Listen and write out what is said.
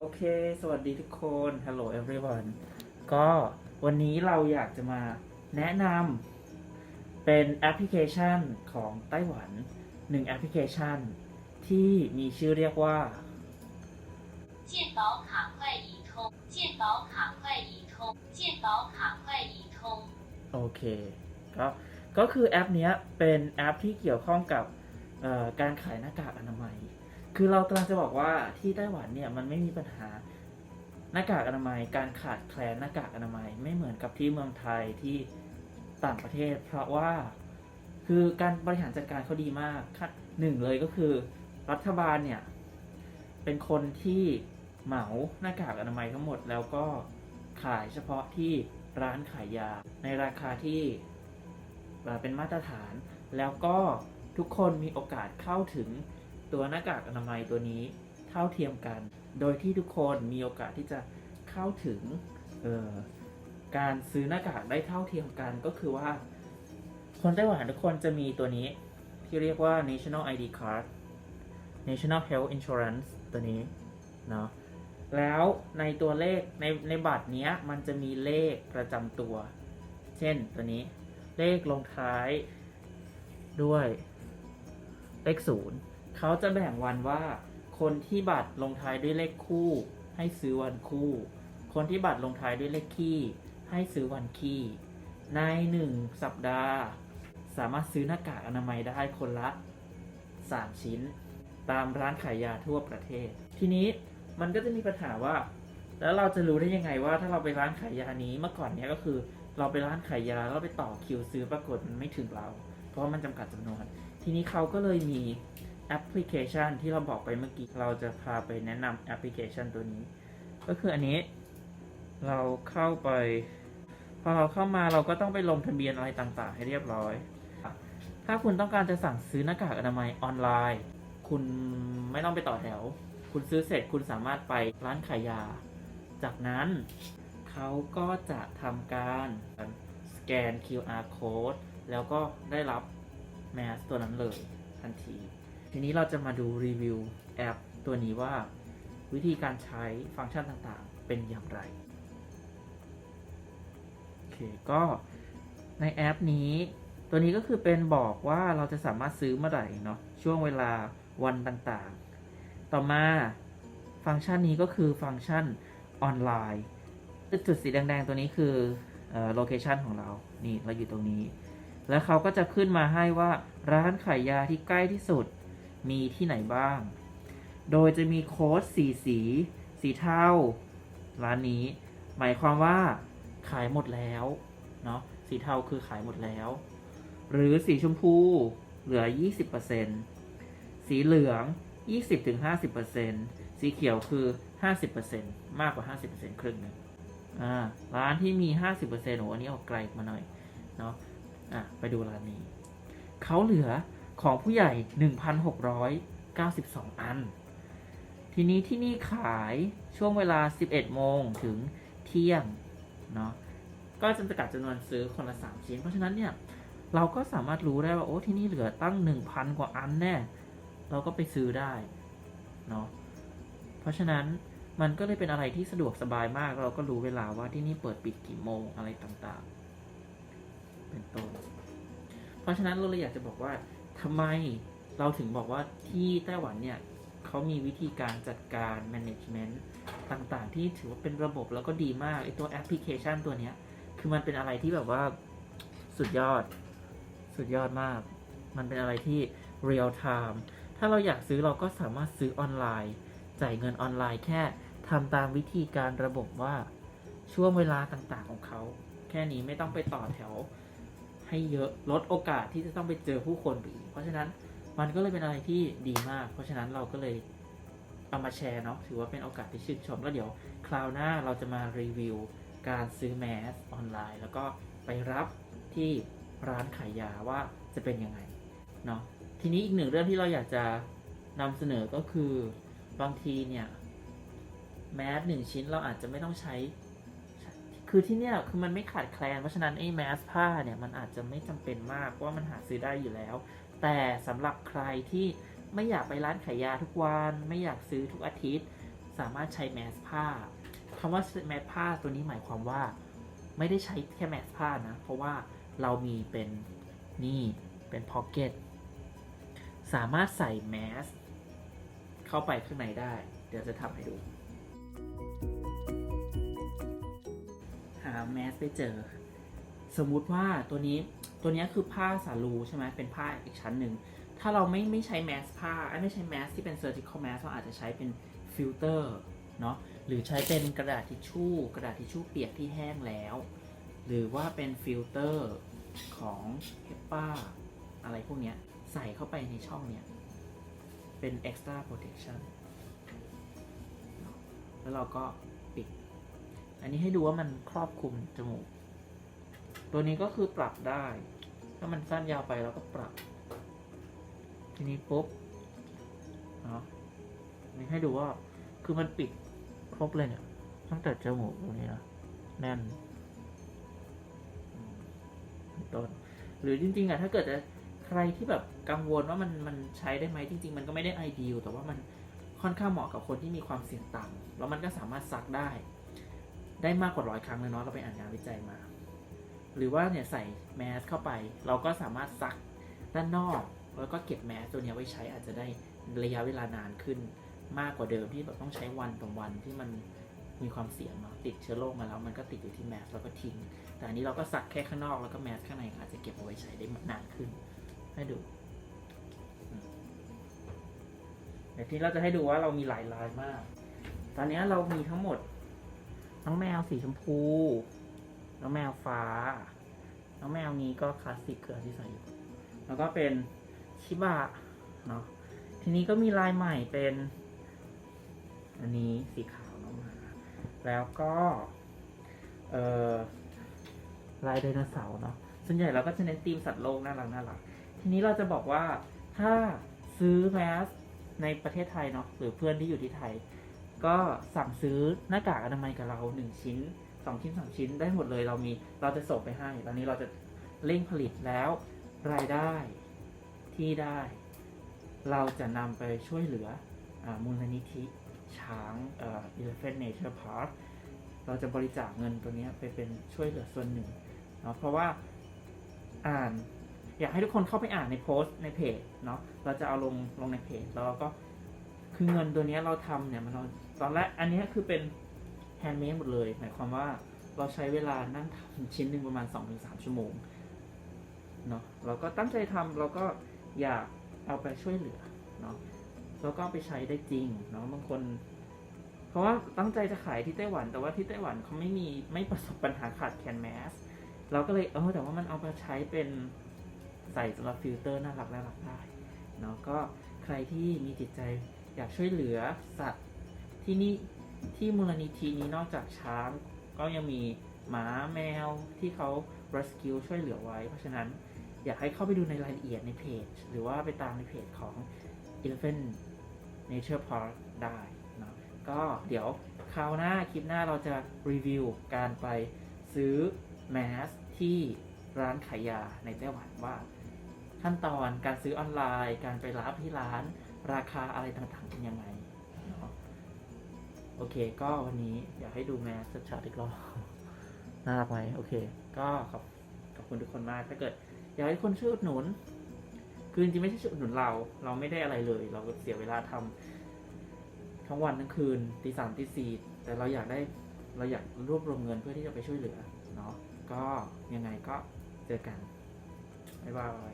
โอเค สวัสดีทุกคน Hello everyone ก็วันนี้เราอยากจะมาแนะนำเป็นแอปพลิเคชันของไต้หวันหนึ่งแอปพลิเคชัน ที่มีชื่อเรียกว่า 健保卡快易通，健保卡快易通，健保卡快易通。 โอเค ก็ก็คือแอปเนี้ยเป็นแอปที่เกี่ยวข้องกับเอ่อการขายหน้ากากอนามัย คือเรากำลังจะบอกว่าที่ไต้หวันเนี่ยมันไม่มีปัญหาหน้ากากอนามัย การขาดแคลนหน้ากากอนามัยไม่เหมือนกับที่เมืองไทยที่ต่างประเทศ เพราะว่าคือการบริหารจัดการเขาดีมากขั้นหนึ่งเลยก็คือรัฐบาลเนี่ยเป็นคนที่เหมาหน้ากากอนามัยทั้งหมด แล้วก็ขายเฉพาะที่ร้านขายยา ในราคาที่เอ่อเป็นมาตรฐาน แล้วก็ทุกคนมีโอกาสเข้าถึง ตัวหน้ากากอนามัยตัวนี้เท่าเทียมกัน โดยที่ทุกคนมีโอกาสที่จะเข้าถึงออการซื้อหน้ากากได้เท่าเทียมกันก็คือว่า คนไต้หวันทุกคนจะมีตัวนี้ที่เรียกว่า national ID card national health insurance ตัวนี้เนาะแล้วในตัวเลขในในบัตรเนี้ยมันจะมีเลขประจำตัว เช่นตัวนี้เลขลงท้ายด้วยเลขศูนย์ เขาจะแบ่งวันว่าคนที่บัตรลงท้ายด้วยเลขคู่ ให้ซื้อวันคู่ คนที่บัตรลงท้ายด้วยเลขคี่ ให้ซื้อวันคี่ ในหนึ่งสัปดาห์ สามารถซื้อหน้ากากอนามัยได้คนละ 3 ชิ้น ตามร้านขายยาทั่วประเทศ ทีนี้มันก็จะมีปัญหาว่า แล้วเราจะรู้ได้ยังไงว่า ถ้าเราไปร้านขายยานี้เมื่อก่อนเนี้ยก็คือ เราไปร้านขายยาแล้วไปต่อคิวซื้อปรากฏมันไม่ถึงเรา เพราะว่ามันจำกัดจำนวน ทีนี้เขาก็เลยมี แอปพลิเคชันที่เราบอกไปเมื่อกี้ เราจะพาไปแนะนำแอปพลิเคชันตัวนี้ ก็คืออันนี้เราเข้าไป พอเราเข้ามาเราก็ต้องไปลงทะเบียนอะไรต่างๆ ให้เรียบร้อย ถ้าคุณต้องการจะสั่งซื้อหน้ากากอนามัยออนไลน์ คุณไม่ต้องไปต่อแถว คุณซื้อเสร็จคุณสามารถไปร้านขายยา จากนั้นเขาก็จะทำการสแกน QR code แล้วก็ได้รับแมสตัวนั้นเลยทันที ทีนี้เราจะมาดูรีวิวแอปตัวนี้ว่าวิธีการใช้ฟังก์ชันต่างๆ เป็นอย่างไรโอเคก็ในแอปนี้ตัวนี้ก็คือเป็นบอกว่าเราจะสามารถซื้อเมื่อไหร่เนาะช่วงเวลาวันต่างๆ ต่อมาฟังก์ชันนี้ก็คือฟังก์ชันออนไลน์จุดสีแดงๆ ตัวนี้คือโลเคชันของเรา นี่เราอยู่ตรงนี้ แล้วเขาก็จะขึ้นมาให้ว่าร้านขายยาที่ใกล้ที่สุด มีที่ไหนบ้าง โดยจะมีโค้ดสีสี สีเทาร้านนี้ หมายความว่าขายหมดแล้วเนาะสีเทาคือขายหมดแล้ว หรือสีชมพูเหลือ 20%สีเหลือง 20-50%สีเขียวคือ 50%มากกว่า 50%ครึ่งนึงอ่าร้านที่มี 50%โอ้อันนี้ออกไกลมาหน่อยเนาะอะไปดูร้านนี้ เขาเหลือ ของผู้ใหญ่ 1,692 อัน ทีนี้ที่นี่ขายช่วงเวลา 11 โมงถึงเที่ยง เนาะ ก็จำกัดจำนวนซื้อคนละ 3 ชิ้น เพราะฉะนั้นเนี่ย เราก็สามารถรู้ได้ว่า โอ้ ที่นี่เหลือตั้ง 1,000 กว่าอันแน่ เราก็ไปซื้อได้ เนาะ เพราะฉะนั้นมันก็เลยเป็นอะไรที่สะดวกสบายมาก เราก็รู้เวลาว่าที่นี่เปิดปิดกี่โมงอะไรต่างๆ เป็นต้น เพราะฉะนั้นเราเลยอยากจะบอกว่า ทำไมเราถึงบอกว่าที่ไต้หวันเนี่ยเขามีวิธีการจัดการ management ต่างๆ ที่ถือว่าเป็นระบบแล้วก็ดีมากไอตัวแอปพลิเคชันตัวเนี้ย คือมันเป็นอะไรที่แบบว่าสุดยอด สุดยอดมาก มันเป็นอะไรที่ real time ถ้าเราอยากซื้อเราก็สามารถซื้อออนไลน์ จ่ายเงินออนไลน์แค่ทำตามวิธีการระบบว่าช่วงเวลาต่างๆของเขา แค่นี้ไม่ต้องไปต่อแถว ให้เยอะลดโอกาสที่จะต้องไปเจอผู้คนไปอีกเพราะฉะนั้นมันก็เลยเป็นอะไรที่ดีมาก เพราะฉะนั้นเราก็เลยเอามาแชร์เนาะถือว่าเป็นโอกาสที่ชื่นชม แล้วเดี๋ยวคราวหน้าเราจะมารีวิว การซื้อแมสออนไลน์ แล้วก็ไปรับที่ร้านขายยาว่าจะเป็นยังไงเนาะทีนี้อีกหนึ่งเรื่องที่เราอยากจะนำเสนอก็คือบางทีเนี่ยแมสหนึ่งชิ้นเราอาจจะไม่ต้องใช้ คือที่เนี่ยคือมันไม่ขาดแคลน เพราะฉะนั้นไอ้แมสผ้าเนี่ยมันอาจจะไม่จำเป็นมากเพราะว่ามันหาซื้อได้อยู่แล้ว แต่สำหรับใครที่ไม่อยากไปร้านขายยาทุกวัน ไม่อยากซื้อทุกอาทิตย์ สามารถใช้แมสผ้าคำว่าแมสผ้าตัวนี้หมายความว่า ไม่ได้ใช้แค่แมสผ้านะ เพราะว่าเรามีเป็นนี่เป็นพ็อกเก็ตสามารถใส่แมสเข้าไปข้างในได้ เดี๋ยวจะทำให้ดู แมสไปเจอ สมมุติว่าตัวนี้ตัวนี้คือผ้าสาลูใช่ไหมเป็นผ้าอีกชั้นหนึ่ง ถ้าเราไม่ไม่ใช้แมสผ้าไม่ใช้แมสที่เป็น surgical mask เราอาจจะใช้เป็นฟิลเตอร์เนาะหรือใช้เป็นกระดาษทิชชู่ กระดาษทิชชู่เปียกที่แห้งแล้ว หรือว่าเป็นฟิลเตอร์ของเฮปป้าอะไรพวกนี้ใส่เข้าไปในช่องเนี้ยเป็น extra protection แล้วเราก็ปิด อันนี้ให้ดูว่ามันครอบคลุมจมูก ตัวนี้ก็คือปรับได้ ถ้ามันสั้นยาวไปเราก็ปรับ ทีนี้ปุ๊บเนาะนี่ให้ดูว่าคือมันปิดครบเลยเนี่ยตั้งแต่จมูกตรงนี้นะแน่นอืมเป็นต้นหรือจริงๆอะถ้าเกิดจะใครที่แบบกังวลว่ามันมันใช้ได้ไหมจริง ๆ มันก็ไม่ได้ไอเดียแต่ว่ามันค่อนข้างเหมาะกับคนที่มีความเสี่ยงต่ำแล้วมันก็สามารถซักได้ ได้มากกว่าร้อยครั้งเลยเนาะเราไปอ่านงานวิจัยมา หรือว่าเนี่ยใส่แมสเข้าไป เราก็สามารถซักด้านนอก แล้วก็เก็บแมสตัวเนี้ยไว้ใช้อาจจะได้ระยะเวลานานขึ้นมากกว่าเดิมที่แบบต้องใช้วันต่อวันที่มันมีความเสี่ยงเนาะติดเชื้อโรคมาแล้วมันก็ติดอยู่ที่แมสแล้วก็ทิ้ง แต่อันนี้เราก็ซักแค่ข้างนอกแล้วก็แมสข้างในอาจจะเก็บเอาไว้ใช้ได้นานขึ้น ให้ดูเดี๋ยวทีนี้เราจะให้ดูว่าเรามีหลายลายมาก ตอนนี้เรามีทั้งหมด น้องแมวสีชมพู น้องแมวฟ้า น้องแมวนี้ก็คลาสสิกเกือที่ใส่อยู่ แล้วก็เป็นชิบะเนาะ ทีนี้ก็มีลายใหม่เป็น อันนี้สีขาวน้องหมาแล้วก็ เอ่อ ลายไดโนเสาร์เนาะ ส่วนใหญ่เราก็จะเน้นธีมสัตว์โลกน่ารักน่ารัก ทีนี้เราจะบอกว่าถ้าซื้อแมสในประเทศไทยเนาะหรือเพื่อนที่อยู่ที่ไทย ก็สั่งซื้อหน้ากากอนามัยกับเราหนึ่งชิ้นสองชิ้นสามชิ้นได้หมดเลยเรามีเราจะส่งไปให้ ตอนนี้เราจะเร่งผลิตแล้วรายได้ที่ได้ เราจะนำไปช่วยเหลืออมูลนิธิช้างเอ่อ Elephant Nature Park เราจะบริจาคเงินตัวนี้ไปเป็นช่วยเหลือส่วนหนึ่งเนาะเพราะว่าอ่านอยากให้ทุกคนเข้าไปอ่านในโพสต์ในเพจเนาะเราจะเอาลงลงในเพจแล้วเราก็ คือเงินตัวนี้เราทำเนี่ยมันเราตอนแรกอันนี้คือเป็นแฮนด์เมดหมดเลยหมายความว่าเราใช้เวลานั่งทำชิ้นหนึ่งประมาณ 2-3 ชั่วโมงเนาะเราก็ตั้งใจทำเราก็อยากเอาไปช่วยเหลือเนาะแล้วก็ไปใช้ได้จริงเนาะบางคน เพราะว่าตั้งใจจะขายที่ไต้หวัน แต่ว่าที่ไต้หวันเขาไม่มีไม่ประสบปัญหาขาดแคลนแมสเราก็เลยเออแต่ว่ามันเอามาใช้เป็นใส่สำหรับฟิลเตอร์น่ารักน่ารักได้เนาะก็ใครที่มีจิตใจ อยากช่วยเหลือสัตว์ที่นี่ที่มูลนิธินี้นอกจากช้าง ก็ยังมีหมาแมวที่เขา rescue ช่วยเหลือไว้ เพราะฉะนั้นอยากให้เข้าไปดูในรายละเอียดในเพจ หรือว่าไปตามในเพจของ Elephant Nature Park ได้นะก็เดี๋ยวคราวหน้าคลิปหน้าเราจะรีวิวการไปซื้อแมสที่ร้านขายยาในไต้หวันว่า ขั้นตอนการซื้อออนไลน์ การไปรับที่ร้าน ราคาอะไรต่างๆเป็นยังไงเนาะโอเค ก็วันนี้อยากให้ดูแมสชัดๆอีกรอบน่ารักไหมโอเค ก็ขอบขอบคุณทุกคนมากถ้าเกิด อยากให้ทุกคนช่วยอุดหนุน คือจริงๆไม่ใช่ช่วยอุดหนุนเรา เราไม่ได้อะไรเลย เราก็เสียเวลาทำทั้งวันทั้งคืนตีสามตีสี่แต่เราอยากได้เราอยากรวบรวมเงินเพื่อที่จะไปช่วยเหลือเนาะก็ยังไงก็เจอกันบ๊ายบาย